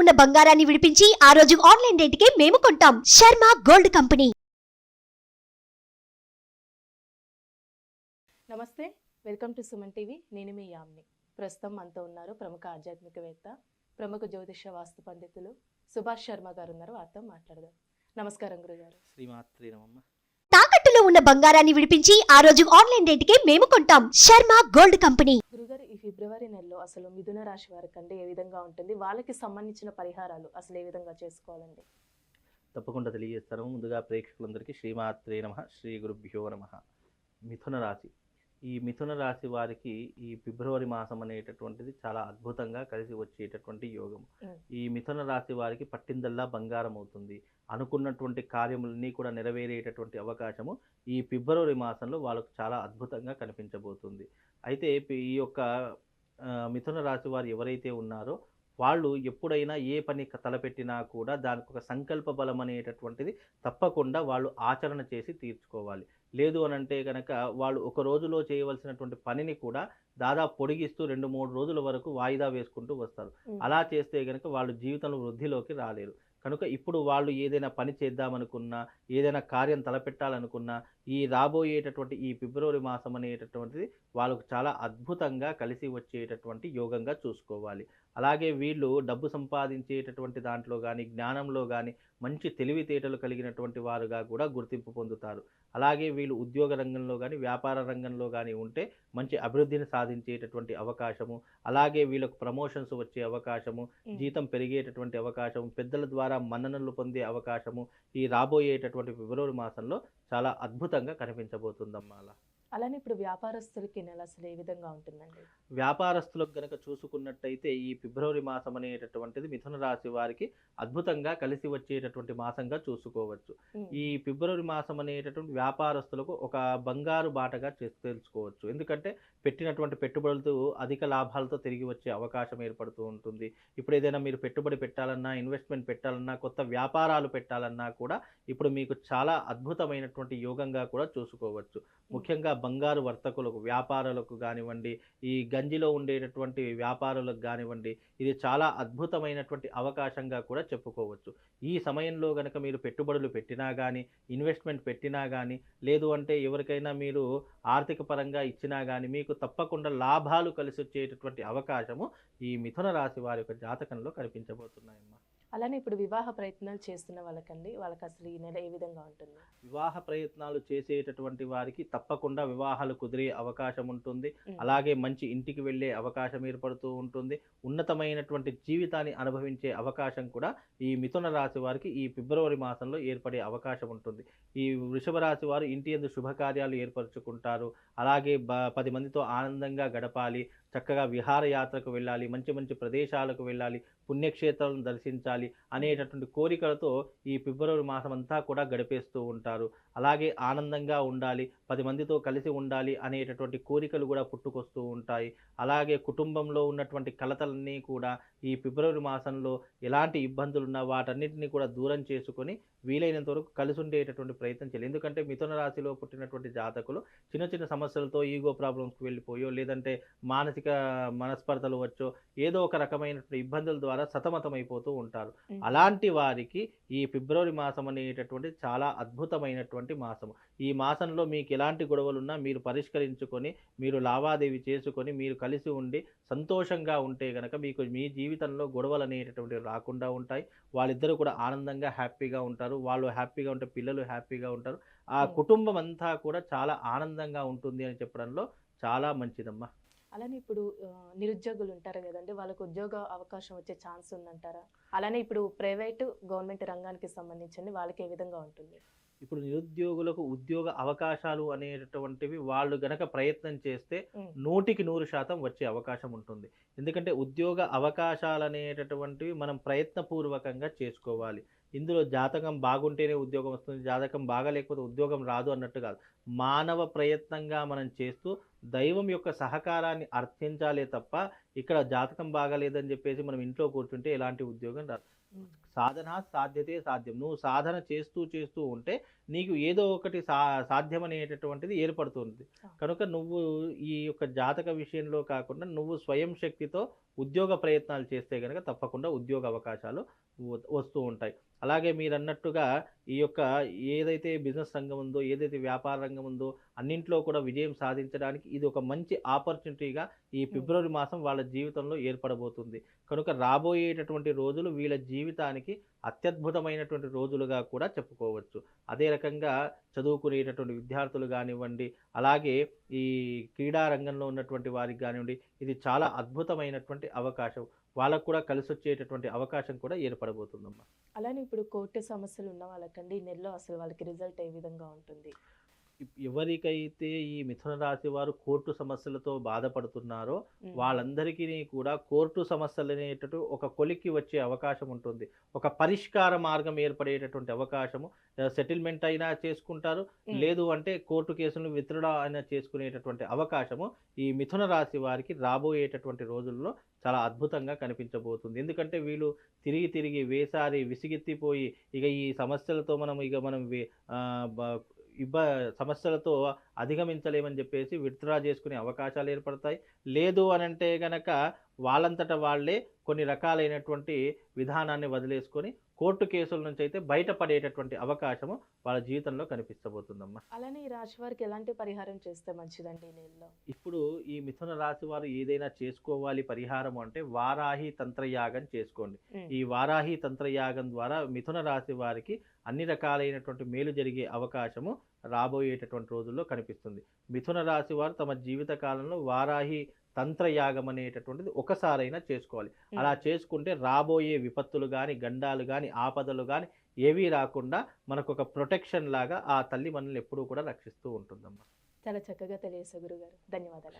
ఉన్న బంగారాన్ని విడిపించి ఆ రోజు ఆన్లైన్ రేటుకే మేము కొంటాం. Sharma gold company. నమస్తే వెల్కమ్ టు సుమన్ టీవీ. నేను మీ యామ్ని. ప్రస్తుతం మనతో ఉన్నారు ప్రముఖ ఆధ్యాత్మికవేత్త ప్రముఖ జ్యోతిష వాస్తు పండితులు సుభాష్ శర్మ గారు ఉన్నారు. వారితో మాట్లాడదాం. నమస్కారం గురుగారు. శ్రీమాత్రి నమమ్మ తాకట్టులో ఉన్న బంగారాన్ని విడిపించి ఆ రోజు ఆన్లైన్ రేటుకే మేము కొంటాం. Sharma gold company. గురుగారు ఈ ఫిబ్రవరి నెలలో అసలు మిథున రాశి వారికి అంటే ఏ విధంగా ఉంటుంది? వాళ్ళకి సంబంధించిన పరిహారాలు అసలు ఏ విధంగా చేసుకోవాలండి? తప్పకుండా తెలియజేస్తాను. ముందుగా ప్రేక్షకులందరికీ శ్రీమాత్రే నమ శ్రీ గురుభ్యో నమ. మిథున రాశి. ఈ మిథున రాశి వారికి ఈ ఫిబ్రవరి మాసం అనేటటువంటిది చాలా అద్భుతంగా కలిసి వచ్చేటటువంటి యోగం. ఈ మిథున రాశి వారికి పట్టిందల్లా బంగారం అవుతుంది. అనుకున్నటువంటి కార్యములన్నీ కూడా నెరవేరేటటువంటి అవకాశము ఈ ఫిబ్రవరి మాసంలో వాళ్ళకు చాలా అద్భుతంగా కనిపించబోతుంది. అయితే ఈ యొక్క మిథున రాశి వారు ఎవరైతే ఉన్నారో వాళ్ళు ఎప్పుడైనా ఏ పని తలపెట్టినా కూడా దానికి ఒక సంకల్ప బలం అనేటటువంటిది తప్పకుండా వాళ్ళు ఆచరణ చేసి తీర్చుకోవాలి. లేదు అని అంటే కనుక వాళ్ళు ఒక రోజులో చేయవలసినటువంటి పనిని కూడా దాదాపు పొడిగిస్తూ రెండు మూడు రోజుల వరకు వాయిదా వేసుకుంటూ వస్తారు. అలా చేస్తే కనుక వాళ్ళు జీవితంలో వృద్ధిలోకి రాలేరు. కనుక ఇప్పుడు వాళ్ళు ఏదైనా పని చేద్దామనుకున్నా ఏదైనా కార్యం తలపెట్టాలనుకున్నా ఈ రాబోయేటటువంటి ఈ ఫిబ్రవరి మాసం అనేటటువంటిది వాళ్ళకు చాలా అద్భుతంగా కలిసి వచ్చేటటువంటి యోగంగా చూసుకోవాలి. అలాగే వీళ్ళు డబ్బు సంపాదించేటటువంటి దాంట్లో కానీ జ్ఞానంలో కానీ మంచి తెలివితేటలు కలిగినటువంటి వారుగా కూడా గుర్తింపు పొందుతారు. అలాగే వీళ్ళు ఉద్యోగ రంగంలో కానీ వ్యాపార రంగంలో కానీ ఉంటే మంచి అభివృద్ధిని సాధించేటటువంటి అవకాశము అలాగే వీళ్ళకు ప్రమోషన్స్ వచ్చే అవకాశము. జీతం పెరిగేటటువంటి అవకాశం పెద్దల ద్వారా మన్ననలు పొందే అవకాశము ఈ రాబోయేటటువంటి ఫిబ్రవరి మాసంలో చాలా అద్భుతంగా కనిపించబోతుందమ్మా అలా అలానే ఇప్పుడు వ్యాపారస్తులకి నెల అసలు ఏ విధంగా ఉంటుందండి? వ్యాపారస్తులకు గనక చూసుకున్నట్టయితే ఈ ఫిబ్రవరి మాసం అనేటటువంటిది మిథున రాశి వారికి అద్భుతంగా కలిసి వచ్చేటటువంటి మాసంగా చూసుకోవచ్చు. ఈ ఫిబ్రవరి మాసం అనేటటువంటి వ్యాపారస్తులకు ఒక బంగారు బాటగా తెలుసుకోవచ్చు. ఎందుకంటే పెట్టినటువంటి పెట్టుబడులతో అధిక లాభాలతో తిరిగి వచ్చే అవకాశం ఏర్పడుతూ ఉంటుంది. ఇప్పుడు ఏదైనా మీరు పెట్టుబడి పెట్టాలన్నా ఇన్వెస్ట్మెంట్ పెట్టాలన్నా కొత్త వ్యాపారాలు పెట్టాలన్నా కూడా ఇప్పుడు మీకు చాలా అద్భుతమైనటువంటి యోగంగా కూడా చూసుకోవచ్చు. ముఖ్యంగా బంగారు వర్తకులకు వ్యాపారులకు కానివ్వండి ఈ గంజిలో ఉండేటటువంటి వ్యాపారులకు కానివ్వండి ఇది చాలా అద్భుతమైనటువంటి అవకాశంగా కూడా చెప్పుకోవచ్చు. ఈ సమయంలో కనుక మీరు పెట్టుబడులు పెట్టినా కానీ ఇన్వెస్ట్మెంట్ పెట్టినా కానీ లేదు అంటే ఎవరికైనా మీరు ఆర్థిక పరంగా ఇచ్చినా కానీ మీకు తప్పకుండా లాభాలు కలిసి వచ్చేటటువంటి అవకాశము ఈ మిథున రాశి వారి యొక్క జాతకంలో కనిపించబోతున్నాయమ్మా. అలానే ఇప్పుడు వివాహ ప్రయత్నాలు చేస్తున్న వాళ్ళకండి వాళ్ళకి అసలు ఈ నెల ఏ విధంగా ఉంటుంది? వివాహ ప్రయత్నాలు చేసేటటువంటి వారికి తప్పకుండా వివాహాలు కుదిరే అవకాశం ఉంటుంది. అలాగే మంచి ఇంటికి వెళ్ళే అవకాశం ఏర్పడుతూ ఉంటుంది. ఉన్నతమైనటువంటి జీవితాన్ని అనుభవించే అవకాశం కూడా ఈ మిథున రాశి వారికి ఈ ఫిబ్రవరి మాసంలో ఏర్పడే అవకాశం ఉంటుంది. ఈ వృషభ రాశి వారు ఇంటి ఎందు శుభకార్యాలు ఏర్పరచుకుంటారు. అలాగే బ పది మందితో ఆనందంగా గడపాలి. చక్కగా విహారయాత్రకు వెళ్ళాలి మంచి మంచి ప్రదేశాలకు వెళ్ళాలి పుణ్యక్షేత్రాలను దర్శించాలి అనేటటువంటి కోరికలతో ఈ ఫిబ్రవరి మాసం అంతా కూడా గడిపేస్తూ ఉంటారు. అలాగే ఆనందంగా ఉండాలి పది మందితో కలిసి ఉండాలి అనేటటువంటి కోరికలు కూడా పుట్టుకొస్తూ ఉంటాయి. అలాగే కుటుంబంలో ఉన్నటువంటి కలతలన్నీ కూడా ఈ ఫిబ్రవరి మాసంలో ఎలాంటి ఇబ్బందులు ఉన్నా వాటన్నిటిని కూడా దూరం చేసుకొని వీలైనంత వరకు కలిసి ఉండేటటువంటి ప్రయత్నం చేయాలి. ఎందుకంటే మిథున రాశిలో పుట్టినటువంటి జాతకులు చిన్న చిన్న సమస్యలతో ఈగో ప్రాబ్లమ్స్కి వెళ్ళిపోయో లేదంటే మానసిక మనస్పర్ధలు వచ్చో ఏదో ఒక రకమైనటువంటి ఇబ్బందుల ద్వారా సతమతమైపోతూ ఉంటారు. అలాంటి వారికి ఈ ఫిబ్రవరి మాసం అనేటటువంటి చాలా అద్భుతమైనటువంటి మాసం ఈ మాసంలో మీకు ఎలాంటి గొడవలున్నా మీరు పరిష్కరించుకొని మీరు లావాదేవీ చేసుకొని మీరు కలిసి ఉండి సంతోషంగా ఉంటే గనక మీకు మీ జీవితంలో గొడవలు అనేటటువంటివి రాకుండా ఉంటాయి. వాళ్ళిద్దరూ కూడా ఆనందంగా హ్యాపీగా ఉంటారు. వాళ్ళు హ్యాపీగా ఉంటే పిల్లలు హ్యాపీగా ఉంటారు. ఆ. కుటుంబం అంతా కూడా చాలా ఆనందంగా ఉంటుంది అని చెప్పడంలో చాలా మంచిదమ్మా. అలానే ఇప్పుడు నిరుద్యోగులు ఉంటారు కదండి వాళ్ళకు ఉద్యోగ అవకాశం వచ్చే ఛాన్స్ ఉందంటారా? అలానే ఇప్పుడు ప్రైవేట్ గవర్నమెంట్ రంగానికి సంబంధించింది వాళ్ళకి ఏ విధంగా ఉంటుంది? ఇప్పుడు నిరుద్యోగులకు ఉద్యోగ అవకాశాలు అనేటటువంటివి వాళ్ళు గనక ప్రయత్నం చేస్తే. నూటికి నూరు శాతం వచ్చే అవకాశం ఉంటుంది. ఎందుకంటే ఉద్యోగ అవకాశాలు అనేటటువంటివి మనం ప్రయత్నపూర్వకంగా చేసుకోవాలి. ఇందులో జాతకం బాగుంటేనే ఉద్యోగం వస్తుంది జాతకం బాగాలేకపోతే ఉద్యోగం రాదు అన్నట్టు కాదు. మానవ ప్రయత్నంగా మనం చేస్తూ దైవం యొక్క సహకారాన్ని అర్థించాలే తప్ప ఇక్కడ జాతకం బాగాలేదని చెప్పేసి మనం ఇంట్లో కూర్చుంటే ఎలాంటి ఉద్యోగం రాదు. సాధన సాధ్యతే సాధ్యం. నువ్వు సాధన చేస్తూ చేస్తూ ఉంటే నీకు ఏదో ఒకటి సా సాధ్యం అనేటటువంటిది ఏర్పడుతుంది కనుక నువ్వు ఈ యొక్క జాతక విషయంలో కాకుండా నువ్వు స్వయం శక్తితో ఉద్యోగ ప్రయత్నాలు చేస్తే కనుక తప్పకుండా ఉద్యోగ అవకాశాలు వస్తూ ఉంటాయి. అలాగే మీరు అన్నట్టుగా ఈ యొక్క ఏదైతే బిజినెస్ రంగం ఉందో ఏదైతే వ్యాపార రంగం ఉందో అన్నింట్లో కూడా విజయం సాధించడానికి ఇది ఒక మంచి ఆపర్చునిటీగా ఈ ఫిబ్రవరి మాసం వాళ్ళ జీవితంలో ఏర్పడబోతుంది. కనుక రాబోయేటటువంటి రోజులు వీళ్ళ జీవితానికి అత్యద్భుతమైనటువంటి రోజులుగా కూడా చెప్పుకోవచ్చు. అదే రకంగా చదువుకునేటటువంటి విద్యార్థులు కానివ్వండి అలాగే ఈ క్రీడా రంగంలో ఉన్నటువంటి వారికి కానివ్వండి ఇది చాలా అద్భుతమైనటువంటి అవకాశం. వాళ్ళకు కూడా కలిసి వచ్చేటటువంటి అవకాశం కూడా ఏర్పడబోతుందమ్మా. అలానే ఇప్పుడు కోర్టు సమస్యలు ఉన్న వాళ్ళకండి ఈ నెలలో అసలు వాళ్ళకి రిజల్ట్ ఏ విధంగా ఉంటుంది? ఎవరికైతే ఈ మిథున రాశి వారు కోర్టు సమస్యలతో బాధపడుతున్నారో. వాళ్ళందరికీ కూడా కోర్టు సమస్యలు అనేటటు ఒక కొలిక్కి వచ్చే అవకాశం ఉంటుంది ఒక పరిష్కార మార్గం ఏర్పడేటటువంటి అవకాశము సెటిల్మెంట్ అయినా చేసుకుంటారు. లేదు అంటే కోర్టు కేసులను విత్డ్రా అయినా చేసుకునేటటువంటి అవకాశము ఈ మిథున రాశి వారికి రాబోయేటటువంటి రోజుల్లో చాలా అద్భుతంగా కనిపించబోతుంది ఎందుకంటే వీళ్ళు తిరిగి తిరిగి వేసారి విసిగెత్తిపోయి ఇక ఈ సమస్యలతో మనం ఇక మనం ఇబ్బ సమస్యలతో అధిగమించలేమని చెప్పేసి విత్డ్రా చేసుకునే అవకాశాలు ఏర్పడతాయి. లేదు అని అంటే గనక వాళ్ళంతట వాళ్ళే కొన్ని రకాలైనటువంటి విధానాన్ని వదిలేసుకొని కోర్టు కేసుల నుంచి అయితే బయటపడేటటువంటి అవకాశము వాళ్ళ జీవితంలో కనిపించబోతుందమ్మా అలానే ఈ రాశి వారికి ఎలాంటి పరిహారం చేస్తే మంచిదండి నెలలో? ఇప్పుడు ఈ మిథున రాశి వారు ఏదైనా చేసుకోవాలి పరిహారం అంటే వారాహి తంత్రయాగం చేసుకోండి. ఈ వారాహి తంత్రయాగం ద్వారా మిథున రాశి వారికి అన్ని రకాలైనటువంటి మేలు జరిగే అవకాశము రాబోయేటటువంటి రోజుల్లో కనిపిస్తుంది. మిథున రాశి వారు తమ జీవిత కాలంలో వారాహి తంత్రయాగం అనేటటువంటిది ఒకసారైనా చేసుకోవాలి. అలా చేసుకుంటే రాబోయే విపత్తులు కానీ గండాలు కానీ ఆపదలు కానీ ఏవీ రాకుండా మనకు ఒక ప్రొటెక్షన్ లాగా ఆ తల్లి మనల్ని ఎప్పుడూ కూడా రక్షిస్తూ ఉంటుందమ్మా. చాలా చక్కగా తెలియసే గురుగారు. ధన్యవాదాలు